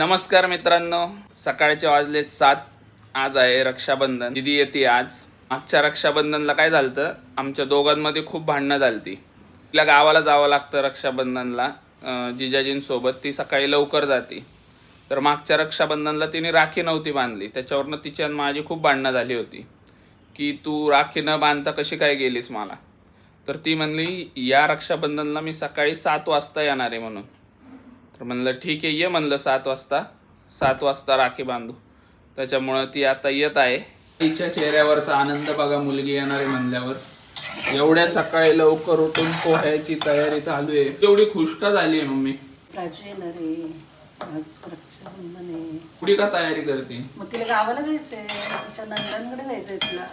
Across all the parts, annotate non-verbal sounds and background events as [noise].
नमस्कार मित्रांनो सकाळचे वाजले सात. आज आहे रक्षाबंधन. दिदी येते आज. मागच्या रक्षाबंधनला काय झालं आमच्या दोघांमध्ये खूप भांडणं झालती. तिला गावाला जावं लागतं रक्षाबंधनला. जिजाजींसोबत. ती सकाळी लवकर जाते. तर मागच्या रक्षाबंधनला तिने राखी नव्हती बांधली. त्याच्यावरनं तिची आणि माझी खूप भांडणं झाली होती. की तू राखी न बांधता कशी काय गेलीस मला? तर ती म्हणली या रक्षाबंधनला मी सकाळी सात वाजता येणार आहे म्हणून. तर म्हणलं ठीक आहे ये म्हणलं सात वाजता. सात वाजता राखी बांधू. त्याच्यामुळं ती आता येत आहे. तिच्या चेहऱ्यावरचा आनंद बघा मुलगी येणार आहे म्हणल्यावर. एवढ्या सकाळी लवकर उठून पोहायची तयारी चालू आहे. एवढी खुश का झाली आहे मम्मी. एवढी का तयारी करते? मग तिला गावाला जायचंय. तिच्या नंदनकडे जायचंय तिला.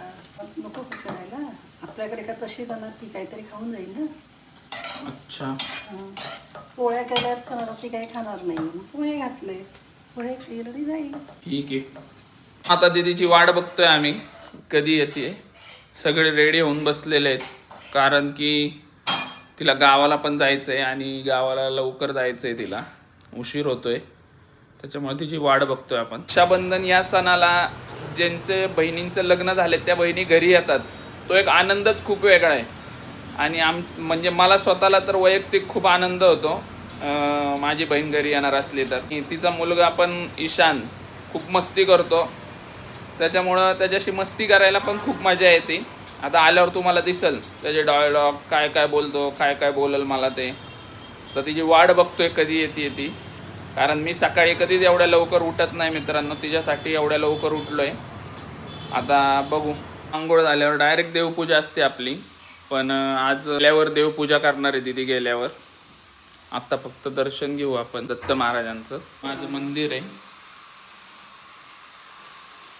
नको करायला आपल्याकडे का तशी जाणार? ती काहीतरी खाऊन जाईल ना. अच्छा. पोळ्या केल्यात ती काही खाणार नाही. पोहे घातले. पोहे जाईल. ठीक आहे. आता दीदीची वाट बघतोय आम्ही. कधी येते? सगळे रेडी होऊन बसलेले आहेत. कारण की तिला गावाला पण जायचं आहे आणि गावाला लवकर जायचं आहे तिला. उशीर होतोय. त्याच्यामुळे तिची वाट बघतोय आपण. रक्षाबंधन या सणाला ज्यांचे बहिणींचं लग्न झाले त्या बहिणी घरी येतात. तो एक आनंदच खूप वेगळा आहे. आणि आम म्हणजे मला स्वतःला तर वैयक्तिक खूप आनंद होतो. माझी बहीण घरी येणार असली तर. तिचा मुलगा पण ईशान खूप मस्ती करतो. त्याच्यामुळं त्याच्याशी मस्ती करायला पण खूप मजा येते. आता आल्यावर तुम्हाला दिसल त्याचे डायलॉग काय काय बोलतो काय काय बोलल मला ते. तर तिची वाट बघतोय कधी येते येते. कारण मी सकाळी कधीच एवढ्या लवकर उठत नाही मित्रांनो तिच्यासाठी एवढ्या लवकर उठलोय. आता बघू. आंघोळ झाल्यावर डायरेक्ट देवपूजा असते आपली. पण आज गेल्यावर देवपूजा करणार आहे दिदी गेल्यावर. आत्ता फक्त दर्शन घेऊ आपण दत्त महाराजांचं. माझं मंदिर आहे.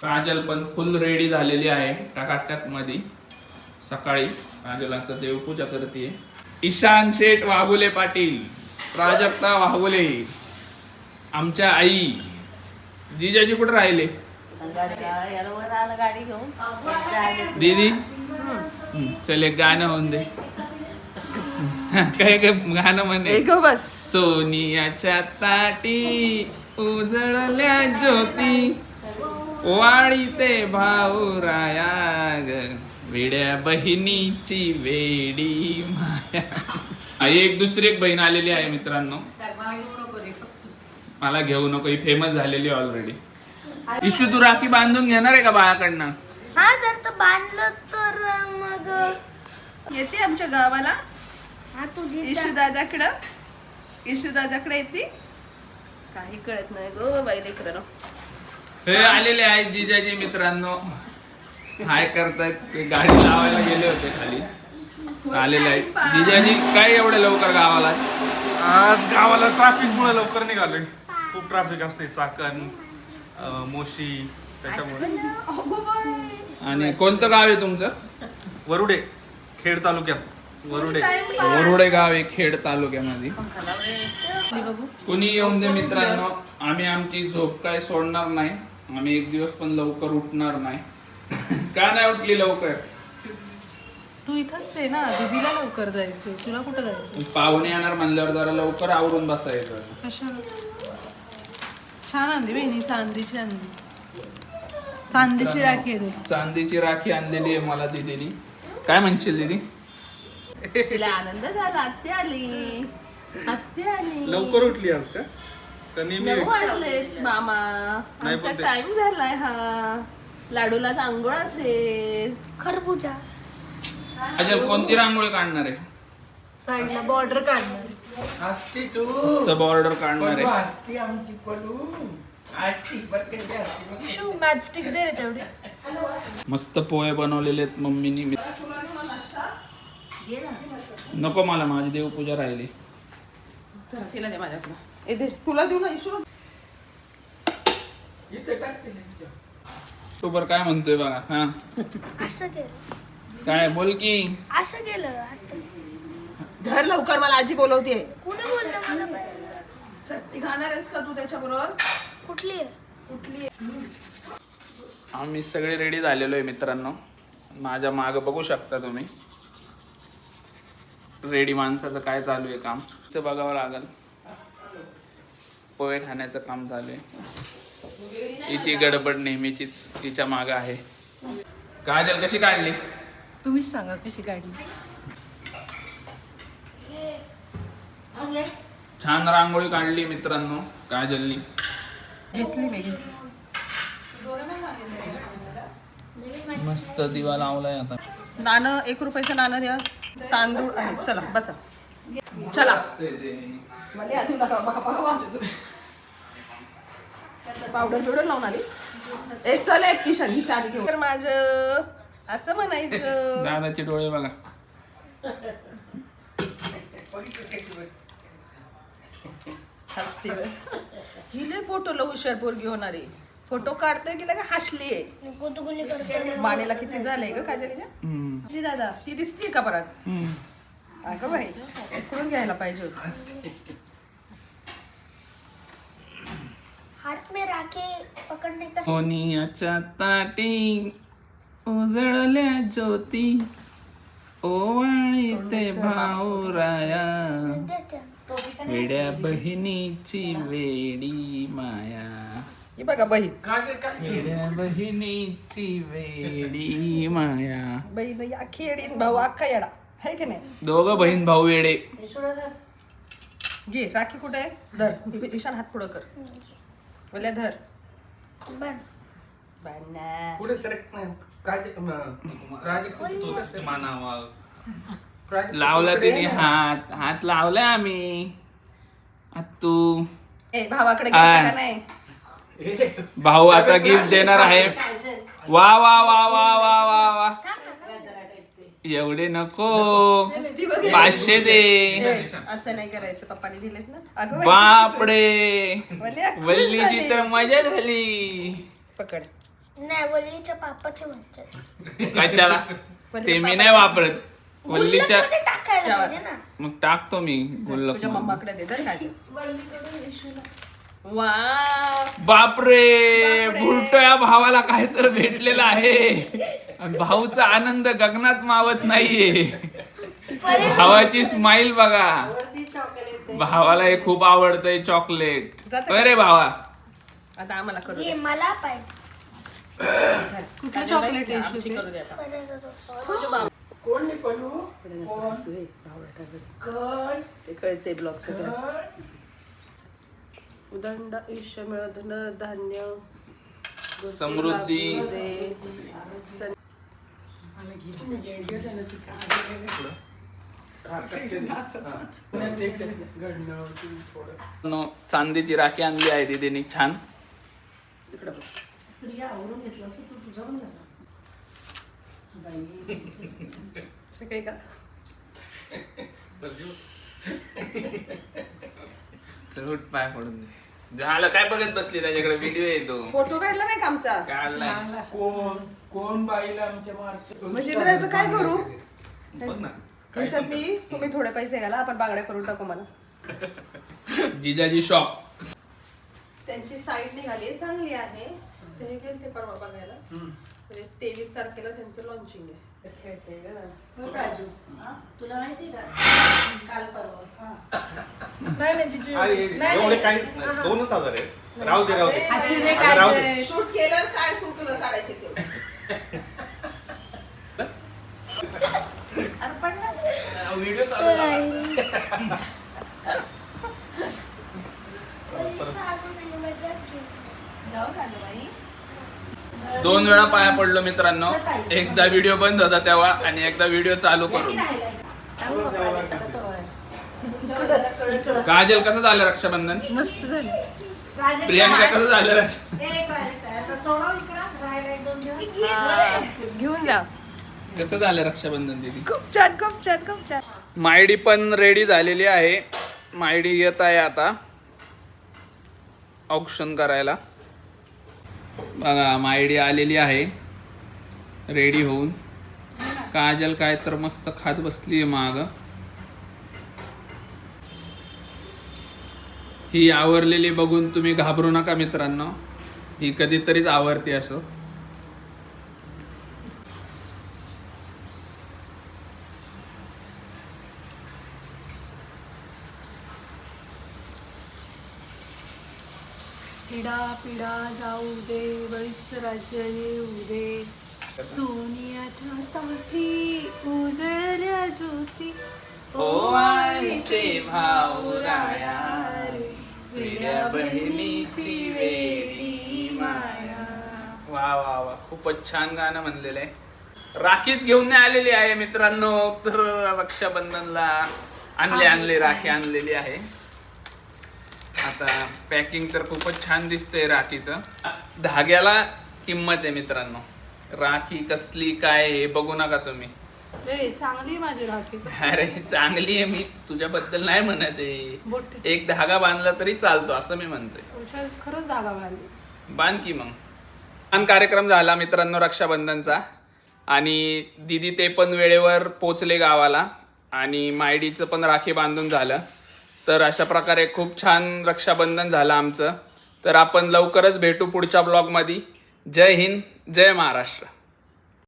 काजल पण फुल रेडी झालेली आहे टाकाटकमध्ये सकाळी काजल आता देवपूजा करते ईशान शेठ वाघुले पाटील प्राजक्ता वाघुले आमच्या आई जिजाजी कुठे राहिले? दीदी? चल एक गाणं होऊन दे. काय काय गाणं म्हणे? बस. सोनियाच्या ताटी उजळल्या ज्योती. वाळी ते भाऊ राया वेड्या बहिणीची वेडी माया. आई एक दुसरी एक बहीण आलेली आहे मित्रांनो. मला घेऊ नको ही फेमस झालेली ऑलरेडी इशू तू राखी बांधून घेणार आहे का बाळाकडनं? हा जर तर बांधलं तर मग. येते आमच्या गावाला. हा तुझी इशू दादाकडं. इशू दादाकडे येते. काही कळत नाही गो बाई लेकरं. हे आलेले आहेत जिजाजी मित्रांनो. हाय करतायत. ते गाडी लावायला गेले होते खाली. आलेले आहेत. जिजाजी काय एवढे लवकर गावाला? आज गावाला ट्रॅफिक मुळे लवकर निघालोय. खूप ट्रॅफिक असते चाकण अं, मोशी त्याच्यामुळे. आणि कोणतं गाव आहे तुमचं? वरुडे खेड तालुक्यात. वरुडे. वरुडे गाव आहे खेड तालुक्यामध्ये. कुणी येऊन दे मित्रांनो आम्ही आमची झोप काय सोडणार नाही. आम्ही एक दिवस पण लवकर उठणार नाही. का नाही उठली लवकर? तू इथंच आहे ना दीदीला लवकर जायचं तुला कुठं जायचं पाहुणे येणार म्हणल्यावर जरा लवकर आवरून बसायचं. छान आणली बहिणी चांदीची आणली चांदीची राखी आहे चांदीची राखी आणलेली आहे मला दिदीनी. काय म्हणशील दिदी? तिला आनंद झाला आत्या आली. आत्या आली. लवकर उठली आज का? नेहमी नऊ मामा. नाही आमचा पण ते- टाइम झालाय हा. लाडूला आंघोळ असेल. खरबुजा. अजल कोणती रांगोळी काढणार आहे? साईडला बॉर्डर काढणार. तर बॉर्डर काढणार आहे. शू मॅचस्टिक दे रे तेवढी. मस्त पोहे बनवलेले आहेत मम्मीनी. नको मला माझी देवपूजा राहिली. तर तिला दे माझ्याकडं. ए दे तुला देऊ ना इशू. तू बरं काय म्हणतोय बघा हा? असं केलं. काय बोल की. असं केलं आता. धर लवकर मला आजी बोलवते कुणी बोललं मला? चटणी खाणार आहेस का तू त्याच्याबरोबर? कुठली आहे? कुठली आम्ही सगळे रेडी झालेलो आहे मित्रांनो. माझ्या मागं बघू शकता तुम्ही. रेडी माणसाचं काय चालू आहे काम? ते बघावं लागेल. पोहे खाण्याचं काम चालू आहे. हिची गडबड नेहमीचीच तिच्या मागं आहे. काजल कशी काढली? तुम्हीच सांगा कशी काढली? छान रांगोळी काढली मित्रांनो काजलनी. घेतली मी घेतली. मस्त दिवा लावलाय आता. नाणं एक रुपयाचं नाणं द्या. तांदूळ आहे. चला बसा. चला. पावडर बिवडर लावून आली. एक चल एक किशन ही चाली घेऊन. तर माझं असं म्हणायचं. दादाचे डोळे बघा. [laughs] हसते ही लय फोटो लव हुशार पोरगी होणारी फोटो काढतोय की लगे हसली आहे. बाणेला किती झालंय ग काजलीच्या. किती दादा ती दिसतीये का परत. अगं बाई इकडून घ्यायला पाहिजे होत. हाथ में राखे पकड़ने का सोनियाच्या ताटी उजळल्या ज्योती. ओवाळी ते भाऊराया. देते. वेड्या बहिणीची वेडी [laughs] माया. ही बघा बाई वेड्या बहिणीची वेडी माया. बाई या खेडीन भाऊ अख्खा येडा. है की नाही? दोघं बहीण भाऊ वेडे घे राखी कुठे आहे? धर. ईशान हात पुढं कर. बोल्या धर. बन. बाणा. मानावा लावला तिने हात हात लावला आम्ही. तू ए भावाकडे आ. गेला का नाही? भाऊ आता गिफ्ट देणार आहे. वा वा वा वा वा वा वा. एवढे नको. पाचशे दे. असं नाही करायचं. पप्पाने दिलेत ना. बापडे वल्लीची. तर मजा झाली. पकड. नाही वल्लीच्या पापाचे म्हणतात ते मी नाही वापरत. वल्लीच्या गुल्लकमध्ये टाकायला पाहिजे ना. मग टाकतो मी गुल्लक तुझ्या मम्माकडे दे राजा वा बापरे बुरटो या भावाला काय तर भेटलेलं आहे. आणि भाऊचा आनंद गगनात मावत नाहीये. भावाची स्माइल बघा. भावाला हे खूप आवडतंय चॉकलेट जातं का? अरे भावा. आता आम्हाला करू हे मला पाहिजे. कुठलं चॉकलेट आमची करू दे आता. ते कळते सगळं उदंड ईश मिळधन धान्य समृद्धी. [laughs] चांदीची राखी आणली आहे दीदीने छान. इकडं बघ. सगळे का? चूट पाय पडून झालं काय बघत बसली त्याच्याकडे? व्हिडिओ येतो फोटो काढला नाही का आमचा? काढलाय म्हणजे तर याचं काय करू? बघ ना मी तुम्ही थोडे पैसे घाला आपण बांगड्या करून टाकू मला. जिजाजी शॉप त्यांची साईड निघाली चांगली आहे. ते गेले ते परवा बघायला. म्हणजे तेवीस तारखेला त्यांचं लॉन्चिंग आहे. खेळते ग. तुला माहिती का? काल परवा. [laughs] अरे एवढे काही नाही. दोनच हजार आहे राहू दे राहू दे. राहू दे. शूट केलं काय तू तुला काढायचे ते? जाऊ का गं बाई. दोन वेळा पाया पडलो मित्रांनो. एकदा व्हिडिओ बंद होता तेव्हा आणि एकदा व्हिडिओ चालू करून. काजल कसं झालं रक्षाबंधन? मस्त झाली. प्रियांका कसं झालं रक्षा घेऊन जा. कसं झालं रक्षाबंधन दिदी? खूप छान खूप छान खूप छान. मायडी पण रेडी झालेली आहे. मायडी येत आहे आता. ऑप्शन करायला. बघा मायडी आलेली आहे. रेडी होऊन. काजल काय तर मस्त खात बसली आहे माग. ही आवरलेली बघून तुम्ही घाबरू नका मित्रांनो. ही कधीतरीच आवरते असं. पिढा जाऊ दे बळीच राज्य येऊ दे. सोनियाच्या ताठी उजळल्या ज्योती. ओवाळीचे भाऊ राया वेड्या बहिणीची वेडी माया. वा वा वा. खूपच छान गाणं म्हणलेलं आहे. राखीच घेऊन नाही आलेली आहे मित्रांनो. तर रक्षाबंधनला आणले आणले राखी आणलेली आहे. आता पॅकिंग तर खूपच छान दिसतंय राखीचं. धाग्याला किंमत आहे मित्रांनो. राखी कसली काय हे बघू नका तुम्ही. चांगली माझी राखी अरे चांगली आहे मी तुझ्याबद्दल नाही म्हणत आहे. एक धागा बांधला तरी चालतो असं मी म्हणतोय. खरंच धागा बांधली. बांध की मग. छान कार्यक्रम झाला मित्रांनो रक्षाबंधनचा. आणि दिदी ते पण वेळेवर पोचले गावाला. आणि मायडीचं पण राखी बांधून झालं. तर अशा प्रकारे खूप छान रक्षाबंधन झालं आमचं. तर आपण लवकरच भेटू पुढच्या ब्लॉगमध्ये. जय हिंद जय महाराष्ट्र.